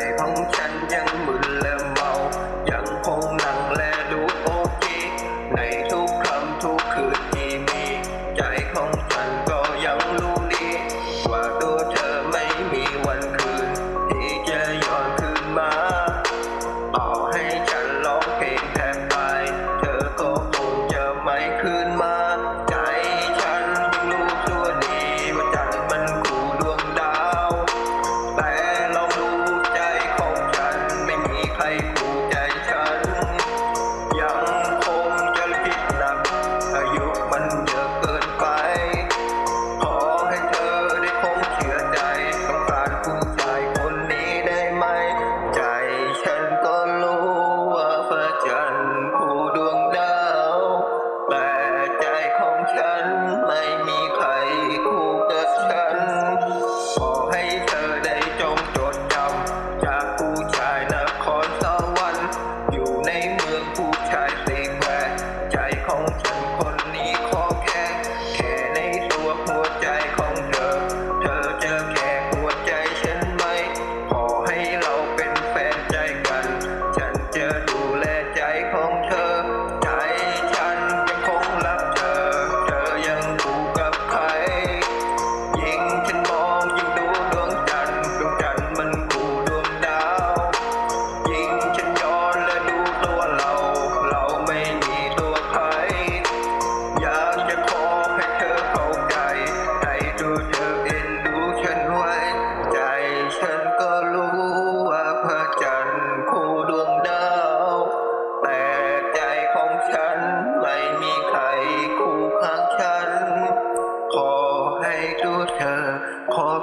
trời bóng xanh dân mười I.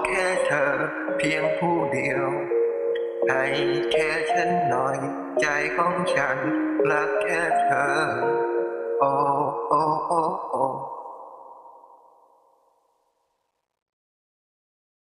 แค่เธอเพียงผู้เดียว ให้แค่ฉันหน่อย ใจของฉันรักแค่เธอ โอ้โอ้โอ้โอ